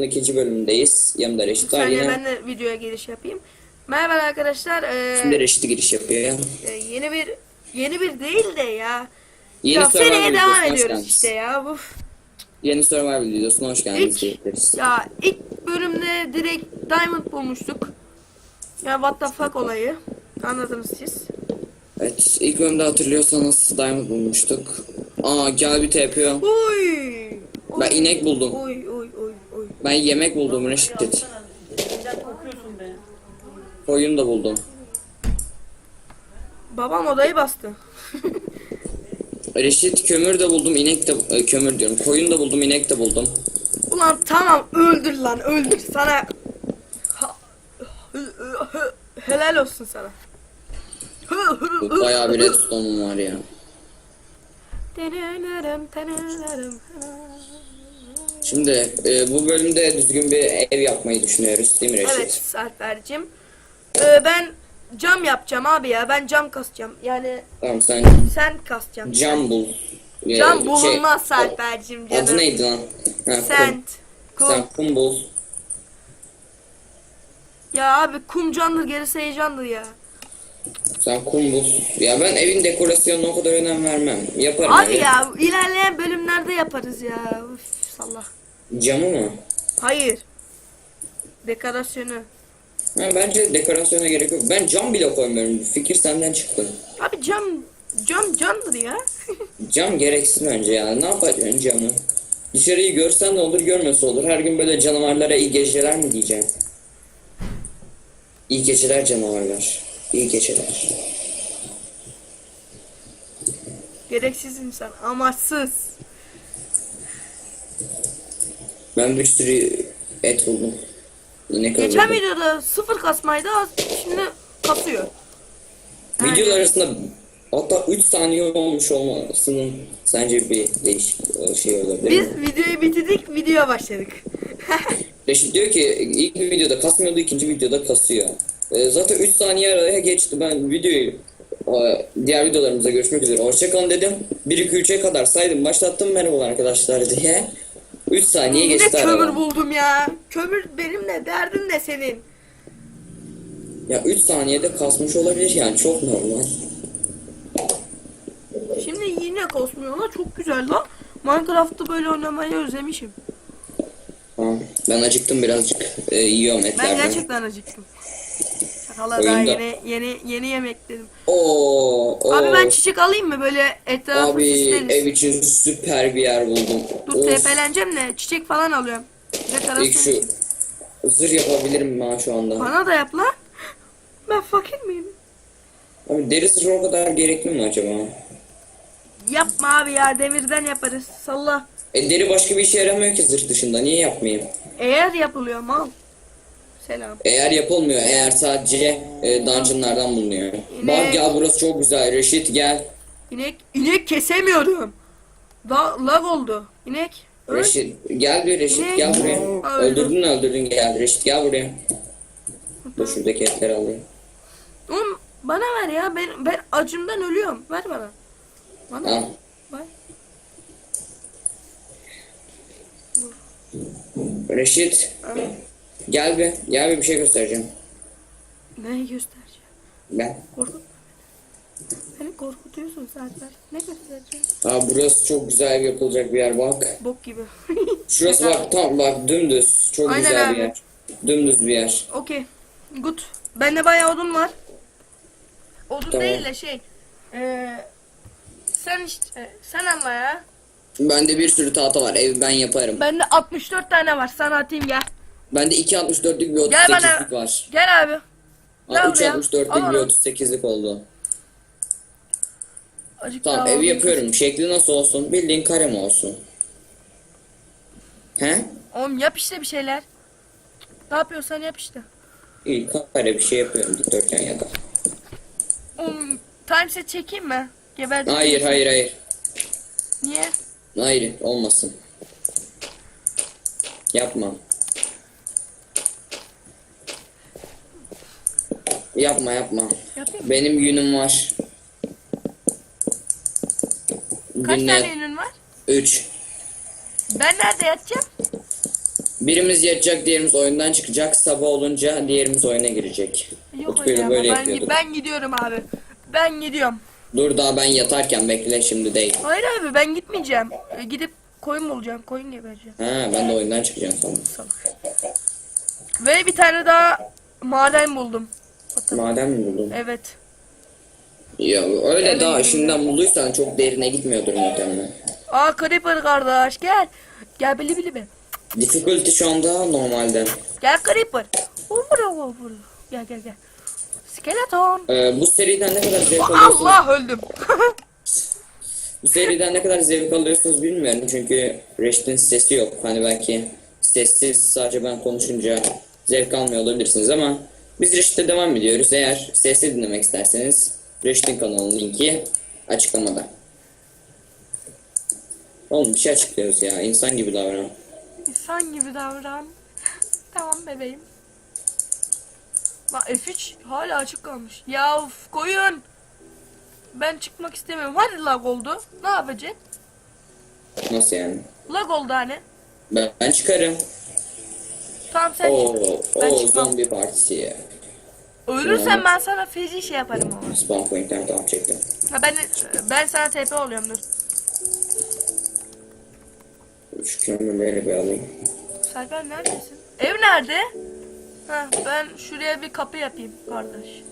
ikinci bölümündeyiz. Yanımda Reşit var yine. ben de videoya giriş yapayım. Merhaba arkadaşlar. Ee, Şimdi Reşit giriş yapıyor ya. e, yeni bir yeni bir değil de ya. Yeni ya seriye devam ediyoruz işte ya. Uf. Yeni Survivor videosuna hoş geldiniz. İlk, ya ilk bölümde direkt Diamond bulmuştuk. Ya what the fuck olayı. Anladınız siz. Evet ilk bölümde hatırlıyorsanız Diamond bulmuştuk. Aa gel bir yapıyor. Uy. Ben Uy. inek buldum. Uy uy uy. Ben yemek buldum Reşit. Koyun da buldum. Babam odayı bastı. Reşit kömür de buldum, inek de e, kömür diyorum. Koyun da buldum, inek de buldum. Ulan tamam öldür lan öldür sana. Ha- Helal olsun sana. Bayağı bir redstone'um var ya. Şimdi e, bu bölümde düzgün bir ev yapmayı düşünüyoruz değil mi Reşit? Evet Serper'cim. Ee, ben cam yapacağım abi ya. Ben cam kasacağım. Yani Tamam sen sen kasacaksın. cam bul. E, Cam şey, bulunmaz Serper'cim Adı canım. neydi lan? Ha, kum. Sent. Kum. Sen kum bul. Ya abi kum candır gerisi heyecandır ya. Sen kum bul. Ya ben evin dekorasyonuna o kadar önem vermem. Yaparım. Abi evi. ya ilerleyen bölümlerde yaparız ya. Üf, sallah. Camı mı? Hayır. Dekorasyonu. Ha, bence dekorasyona gerek yok. Ben cam bile koymuyorum. Fikir senden çıktı. Abi cam cam candır ya. Cam gereksiz bence ya. Ne yapacaksın camı? Dışarıyı görsen de olur, görmese olur. Her gün böyle canavarlara iyi geceler mi diyeceğim? İyi geceler canavarlar. İyi geceler. Gereksiz insan. Amaçsız. Ben bir sürü et buldum. Yine Geçen videoda sıfır kasmaydı. Şimdi kasıyor. Videolar arasında hatta 3 saniye olmuş olmasının sence bir değişik şey değil Biz mi? videoyu bitirdik, videoya başladık. Reşit diyor ki ilk videoda kasmıyordu ikinci videoda kasıyor. Ee, zaten 3 saniye araya geçti ben videoyu diğer videolarımızda görüşmek üzere. Hoşçakalın dedim. 1 2 3'e kadar saydım başlattım merhaba arkadaşlar diye. 3 saniye Yine geçti kömür aradan. buldum ya. Kömür benim ne, derdin ne senin? Ya 3 saniyede kasmış olabilir yani çok normal. Şimdi yine kasmıyorlar, çok güzel lan. Minecraft'ta böyle oynamayı özlemişim. Tamam. Ben acıktım birazcık. Ee, yiyorum Ben etlerden. gerçekten acıktım. Şakalar daha Oyunda- yeni, yeni, yeni yemek dedim. Oo, oo. Abi ben çiçek alayım mı böyle etrafı Abi süsleriz. ev için süper bir yer buldum. Dur Of, tepeleneceğim de çiçek falan alıyorum. İlk şu için. zırh yapabilirim ben şu anda. Bana da yap lan. Ben fakir miyim? Abi deri zırh o kadar gerekli mi acaba? Yapma abi ya demirden yaparız. Salla. E deri başka bir işe yaramıyor ki zırh dışında. Niye yapmayayım? Eğer yapılıyor mal. Selam. Eğer yapılmıyor, eğer sadece e, dungeonlardan bulunuyor. Yine- Bak gel burası çok güzel. Reşit gel. İnek, inek kesemiyorum. Da, lag oldu. İnek. öl. Reşit gel bir Reşit Ne? gel buraya. Öldüm. Öldürdün öldürdün gel. Reşit gel buraya. Dur şuradaki etleri alayım. Oğlum bana ver ya. Ben, ben acımdan ölüyorum. Ver bana. Bana. Al. Ver. Reşit Al. Gel bir. Gel bir bir şey göstereceğim. Ne göstereceğim? Gel. Korkutma beni. Beni korkutuyorsun zaten. Ne göstereceğim? Aa burası çok güzel yapılacak bir yer bak. Bok gibi. Şurası bak tam bak dümdüz. Çok Aynen güzel abi. bir yer. Dümdüz bir yer. Okey. Good. Bende bayağı odun var. Odun Tamam. değil de şey. Eee sen işte sen anla ya. Bende bir sürü tahta var. Ev ben yaparım. Bende 64 tane var. Sana atayım gel. Bende 2.64'lük bir Gel bana. 38'lik var. Gel abi. Aa, Gel buraya. 3.64'lük Al bir onu. 38'lik oldu. Azıcık Tamam daha evi odun yapıyorum. Şekli nasıl olsun? Bildiğin kare mi olsun? He? Oğlum yap işte bir şeyler. Ne yapıyorsan yap işte. İyi kare bir şey yapıyorum dikdörtgen ya da. Oğlum timeset çekeyim mi? Geberdim. Hayır hayır hayır. Niye? Hayır olmasın. Yapma. Yapma yapma. Yapayım. Benim günüm var. Kaç Günler tane ünün var? 3. Ben nerede yatacağım? Birimiz yatacak, diğerimiz oyundan çıkacak. Sabah olunca diğerimiz oyuna girecek. Yok Utku'yla böyle ben, yapıyorduk. ben gidiyorum abi. Ben gidiyorum. Dur daha ben yatarken bekle şimdi değil. Hayır abi ben gitmeyeceğim. E, gidip koyun bulacağım. Koyun gebereceğim. Ha ben de oyundan çıkacağım sonra. Salak. Ve bir tane daha maden buldum. Madem mi buldun? Evet. Ya öyle Evet. daha şimdiden bulduysan çok derine gitmiyordur muhtemelen. Aa Creeper kardeş gel. Gel bili bili be. Difficulty şu anda normalde. Gel Creeper. Vur vur. Gel gel gel. Skeleton. Ee, bu seriden ne kadar zevk alıyorsunuz? Allah öldüm. Bu seriden ne kadar zevk alıyorsunuz bilmiyorum çünkü Reşit'in sesi yok. Hani belki sessiz sadece ben konuşunca zevk almıyor olabilirsiniz ama biz Reşit'te devam ediyoruz. Eğer sesli dinlemek isterseniz Reşit'in kanalının linki açıklamada. Oğlum bir şey açıklıyoruz ya. insan gibi davran. İnsan gibi davran. tamam bebeğim. Bak F3 hala açık kalmış. Ya of, koyun. Ben çıkmak istemiyorum. Hadi lag oldu. Ne yapacak? Nasıl yani? Lag oldu hani. Ben, ben çıkarım. Tamam sen Oo, çık. Ben oo çıkmam. zombi partisi. Ölürsen ben sana feci şey yaparım ama. Spawn point'ten tamam çektim. Ha ben ben sana TP oluyorum dur. Şu kömürleri bir alayım. Serkan neredesin? Ev nerede? Ha ben şuraya bir kapı yapayım kardeş.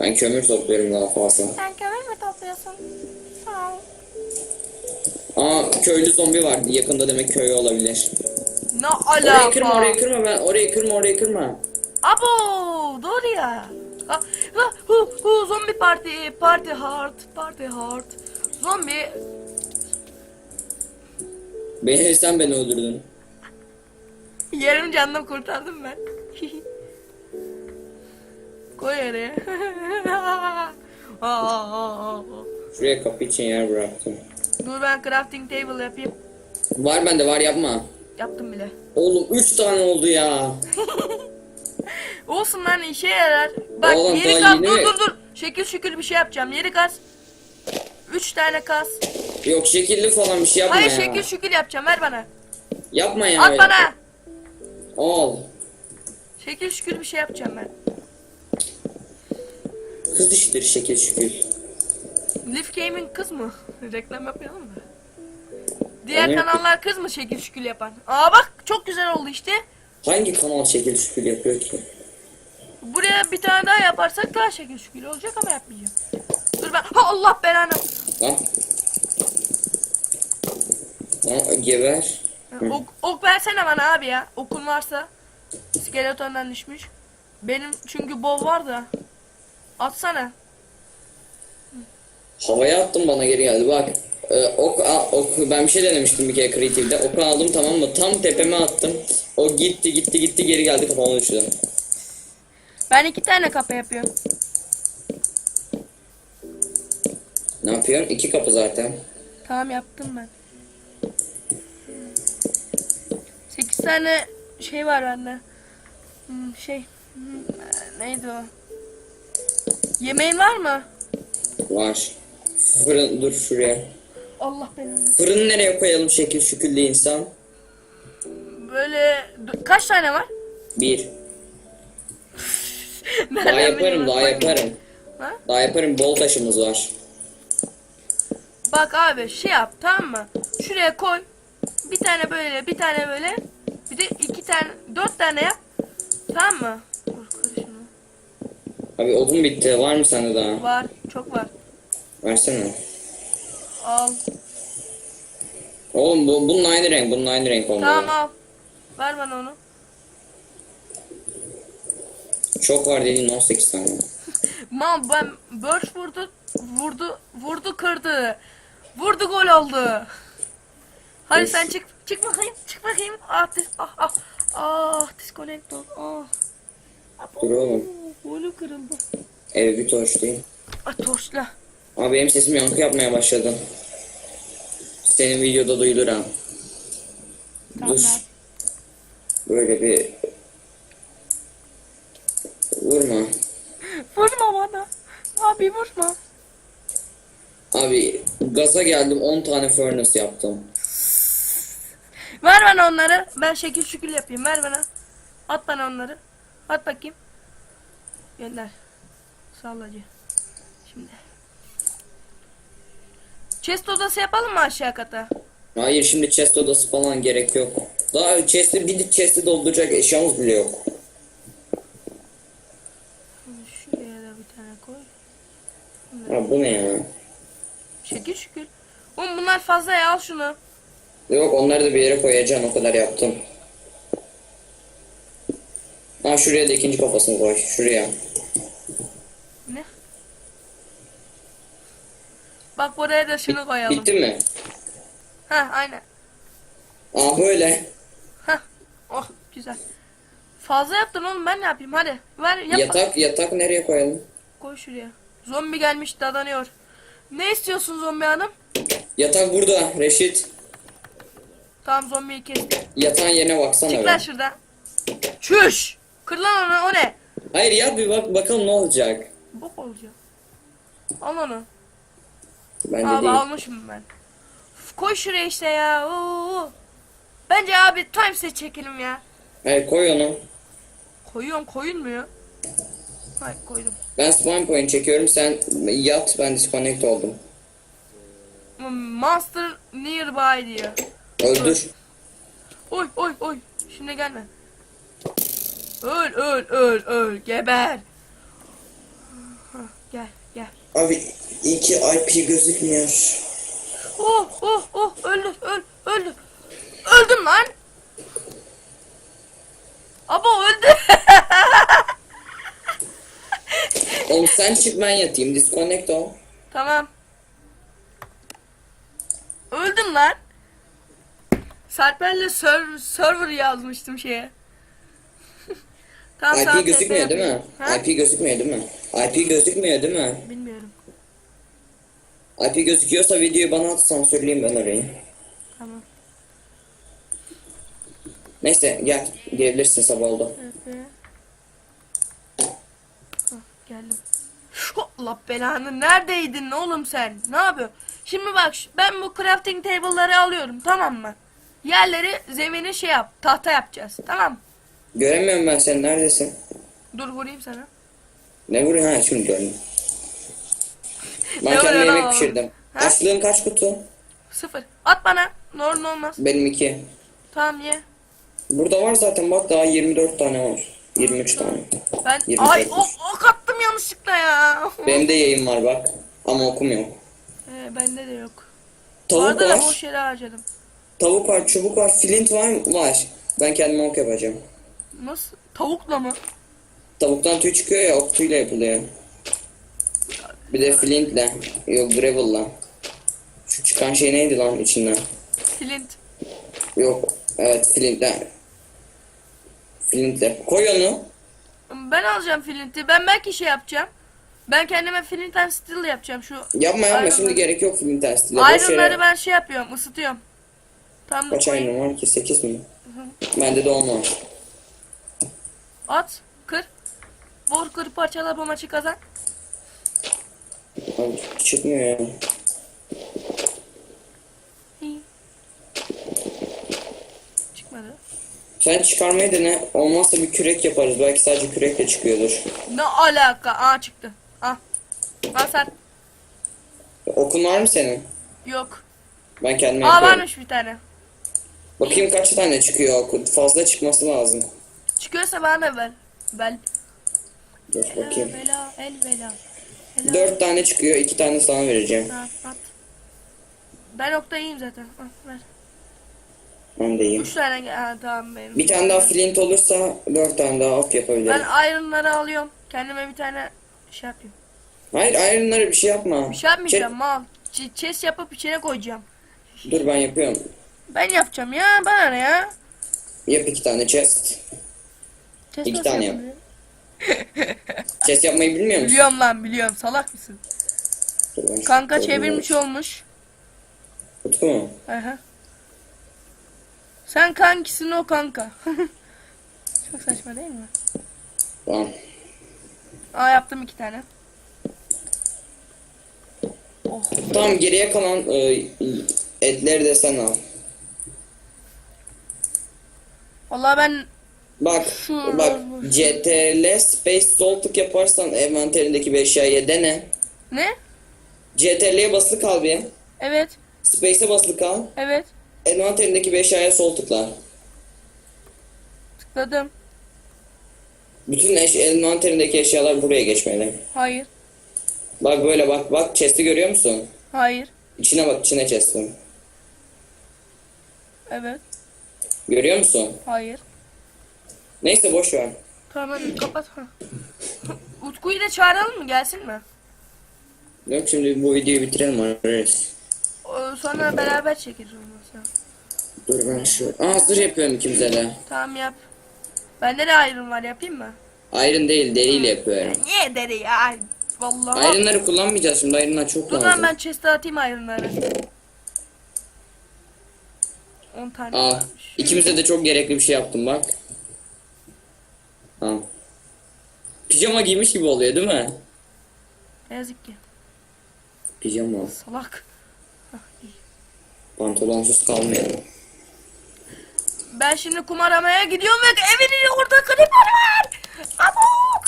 Ben kömür topluyorum daha fazla. Sen kömür mü topluyorsun? Sağ ol. Aa köylü zombi var. Yakında demek köy olabilir. Ne Orayı kırma alaka? orayı kırma ben orayı kırma orayı kırma. Abo dur ya. Ha, ha, hu, hu, zombi parti party hard party hard. Zombi Beni sen beni öldürdün. yarım canını kurtardım ben. Koy yere. Şuraya kapı için yer bıraktım. dur ben crafting table yapayım. Var bende var yapma. Yaptım bile. Oğlum 3 tane oldu ya. Olsun lan işe yarar. Bak Oğlum, yeri kaz. yeni Dur dur dur. Şekil şükür bir şey yapacağım. Yeri kaz. Üç tane kaz. Yok şekilli falan bir şey yapma Hayır ya. şekil şükür yapacağım. Ver bana. Yapma ya. At öyle. bana. Al. Şekil şükür bir şey yapacağım ben. Kız iştir şekil şükür. Leaf Game'in kız mı? Reklam yapmayalım mı? Diğer Evet. kanallar kız mı şekil şükür yapan? Aa bak çok güzel oldu işte. Hangi kanal şekil şükür yapıyor ki? Buraya bir tane daha yaparsak daha şekil şükür olacak ama yapmayacağım. Dur ben. Ha Allah belanı. Lan. Ha, geber. Hı. Ok, ok versene bana abi ya. Okun varsa. Skeletondan düşmüş. Benim çünkü bol var da. Atsana. Havaya attım bana geri geldi bak. Ee, ok, a- ok, ben bir şey denemiştim bir kere kreatifde. Oku aldım tamam mı? Tam tepeme attım. O gitti gitti gitti geri geldi kafama düştü. Ben iki tane kapı yapıyorum. Ne yapıyorsun? İki kapı zaten. Tamam yaptım ben. 8 tane şey var bende. Hmm, şey. hmm, Neydi o? Yemeğin var mı? Var. Fırın dur şuraya. Allah belanı. Fırını nereye koyalım şekil şükürlü insan? Böyle kaç tane var? Bir. Daha yaparım daha yaparım. Ha? Daha yaparım bol taşımız var. Bak abi şey yap tamam mı? Şuraya koy. Bir tane böyle bir tane böyle. Bir de iki tane dört tane yap. Tamam mı? Abi odun bitti var mı sende daha? Var çok var. Versene. Al. Oğlum bu, bunun aynı renk bunun aynı renk olmalı. Tamam al. Ver bana onu. Çok var dediğin 18 tane. Mam ben Birch vurdu vurdu vurdu kırdı. Vurdu gol oldu. Hadi sen çık çık bakayım çık bakayım. Ah dis ah ah ah disconnect ol. Ah. Dur oğlum. Golü kırıldı. Ev bir torçlayayım. Ah torçla. Abi benim sesim yankı yapmaya başladı. Senin videoda duyulur ha. Tamam. Dur. Böyle bir... Vurma. Vurma bana. Abi vurma. Abi gaza geldim 10 tane furnace yaptım. Ver bana onları. Ben şekil şükül yapayım. Ver bana. At bana onları. At bakayım. Gönder. Sallacı. Şimdi. Chest odası yapalım mı aşağı kata? Hayır şimdi chest odası falan gerek yok. Daha chest'i bir chest'i dolduracak eşyamız bile yok. Şuraya da bir tane koy. Ha bu ne ya? Şekil şükül. Oğlum bunlar fazla ya al şunu. Yok onları da bir yere koyacağım o kadar yaptım. Ha şuraya da ikinci kafasını koy. Şuraya. Ne? Bak buraya da şunu koyalım. Bitti mi? Ha aynen. Aa böyle. Ha. Oh güzel. Fazla yaptın oğlum ben ne yapayım hadi. Ver yap. Yatak yatak nereye koyalım? Koy şuraya. Zombi gelmiş dadanıyor. Ne istiyorsun zombi hanım? Yatak burada Reşit. Tamam zombiyi kestim. Yatağın yerine baksana. Çık lan şuradan. Çüş. Kır lan onu o ne? Hayır ya bir bak bakalım ne olacak. Bok olacak. Al onu. Bence Abi değil. almışım ben. Koy şuraya işte ya. Oo. Bence abi time çekelim ya. Hayır koy onu. Koyuyorum koyulmuyor. Hayır koydum. Ben spawn point çekiyorum sen yat ben disconnect oldum. Monster nearby diyor. Öldür. Oy oy oy. Şimdi gelme. Öl öl öl öl geber. Abi iyi ki IP gözükmüyor. Oh oh oh öldü öl öldü. Öldüm lan. Abo öldü. Oğlum sen çık ben yatayım disconnect ol. tamam. Öldüm lan. Sarper'le server, server yazmıştım şeye. tamam, IP gözükmüyor değil mi? Ha? IP gözükmüyor değil mi? IP gözükmüyor değil mi? Bilmiyorum. IP gözüküyorsa videoyu bana at sansürleyeyim ben orayı. Tamam. Neyse gel gelebilirsin sabah oldu. Evet. Hah, geldim. Allah belanı neredeydin oğlum sen? Ne yapıyorsun? Şimdi bak ben bu crafting table'ları alıyorum tamam mı? Yerleri zemini şey yap tahta yapacağız tamam mı? Göremiyorum ben sen neredesin? Dur vurayım sana. Ne vuruyorsun ha şimdi gördüm. Ben Ne kendime vuruyorsun yemek oğlum? pişirdim. Ha? Açlığın kaç kutu? Sıfır. At bana. Ne olur ne olmaz. Benim iki. Tamam ye. Burada var zaten bak daha 24 tane var. 23 tane. Ben Yirmi ay sekiz. o, ok attım yanlışlıkla ya. Benim de yayın var bak. Ama okum yok. Ee, bende de yok. Tavuk Vardı da var. boş yere harcadım. Tavuk var, çubuk var, flint var? Var. Ben kendime ok yapacağım. Nasıl? Tavukla mı? Tavuktan tüy çıkıyor ya, ok tüyle yapılıyor. Bir de flintle. Yok gravel'la. Şu çıkan şey neydi lan içinden? Flint. Yok. Evet flintle. Flintle. Koy onu. Ben alacağım flinti. Ben belki şey yapacağım. Ben kendime flint and steel yapacağım. Şu Yapma yapma Iron şimdi Man. gerek yok flint testile. Boş iron'ları ben şey yapıyorum. ısıtıyorum. Tam da Kaç koyayım. iron var ki? 8 mi? Bende de 10 var. At. Kır. Vur kır parçala bu maçı kazan. Abi çıkmıyor ya. İyi. Çıkmadı. Sen çıkarmayı dene. Olmazsa bir kürek yaparız. Belki sadece kürekle çıkıyordur. Ne alaka? Aa çıktı. Al. Al sen. Okun var mı senin? Yok. Ben kendime Aa yapıyorum. varmış bir tane. Bakayım kaç tane çıkıyor okun. Fazla çıkması lazım. Çıkıyorsa bana da ver. Bel. Dur bakayım. Bela, el bela. Bela. 4 tane çıkıyor. 2 tane sana vereceğim. Ha, at. Ben oktayım zaten. Al, ver. Ben de iyiyim. Üç tane. Ha, tamam benim. Bir tane daha flint olursa 4 tane daha ok yapabilirim. Ben iron'ları alıyorum. Kendime bir tane şey yapayım. Hayır iron'lara bir şey yapma. Bir şey yapmayacağım mal. Ç- chest yapıp içine koyacağım. Dur ben yapıyorum. Ben yapacağım ya. Bana ne ya? Yap 2 tane chest. Chest İki tane yap. yapılıyor? Chest yapmayı bilmiyor musun? Biliyorum lan biliyorum. Salak mısın? Dur ben Kanka tavuğu- çevirmiş olmuş. Utku mu? Aha. Sen kankisin o kanka. Çok saçma değil mi? Tamam. Aa yaptım iki tane. Oh. Tamam geriye kalan e, etleri de sen al. Vallahi ben Bak bak CTRL space sol tık yaparsan envanterindeki bir eşyaya dene. ne? CTRL'ye basılı kal bir. Evet. Space'e basılı kal. Evet. Envanterindeki bir eşyaya sol tıkla. Tıkladım. Bütün eş envanterindeki eşyalar buraya geçmeli. Hayır. Bak böyle bak bak chest'i görüyor musun? Hayır. İçine bak içine chest'in. Evet. Görüyor musun? Hayır. Neyse boş ver. Tamam hadi kapat. Utku'yu da çağıralım mı? Gelsin mi? Yok şimdi bu videoyu bitirelim ararız. O- Sonra beraber çekeriz olmazsa. Dur ben şu... Aa zırh yapıyorum ikimize de. Tamam yap. Bende de ayrım var yapayım mı? Iron değil deriyle yapıyorum. Niye deri ya? Vallahi. Iron'ları kullanmayacağız şimdi iron'lar çok zaman lazım. ben chest'e atayım ayrımları. 10 tane Aa varmış. ikimize de çok gerekli bir şey yaptım bak. Tamam. Pijama giymiş gibi oluyor değil mi? Ne yazık ki. Pijama. Salak. Pantolonsuz kalmayalım. Ben şimdi kum aramaya gidiyorum ve evinin orada creeper var. Abo!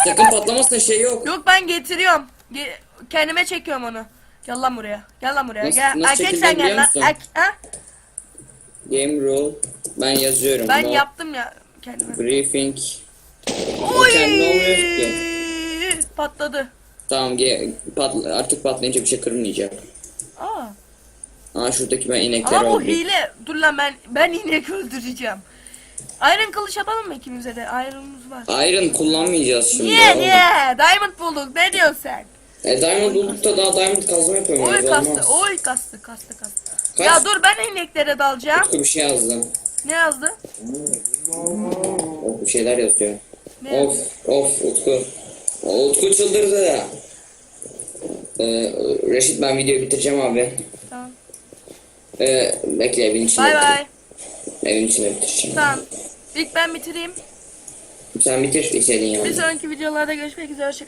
Sakın patlamasın şey yok. Yok ben getiriyorum. Ge- kendime çekiyorum onu. Gel lan buraya. Gel lan buraya. Nasıl- gel. nasıl Erkek çekildiğini sen gel lan. musun? Erk- ha? Game rule. Ben yazıyorum. Ben No yaptım ya kendime. Briefing. Oy! kendi olmuyor ki. Patladı. Tamam ge- patla- artık patlayınca bir şey kırılmayacak. Aa. Aa şuradaki ben inekleri Ama bu hile. Dur lan ben ben inek öldüreceğim. Iron kılıç yapalım mı ikimize de? Iron'umuz var. Iron kullanmayacağız şimdi. Niye oğlum. niye? Diamond bulduk. Ne diyorsun sen? E, diamond bulduk da daha diamond kazma yapıyorum. Oy kastı. olmaz. Oy kastı. Kastı kastı. Kaç? Ya dur ben ineklere dalacağım. Utku bir şey yazdı. Ne yazdı? Oh, bir şeyler yazıyor. Of of Utku. Utku çıldırdı da. Ee, Reşit ben videoyu bitireceğim abi. Tamam. Ee, bekle evin içinde. Bay bay. Evin içinde bitireceğim. Tamam. İlk ben bitireyim. Sen bitir istediğin Bir yani. sonraki videolarda görüşmek üzere. Hoşça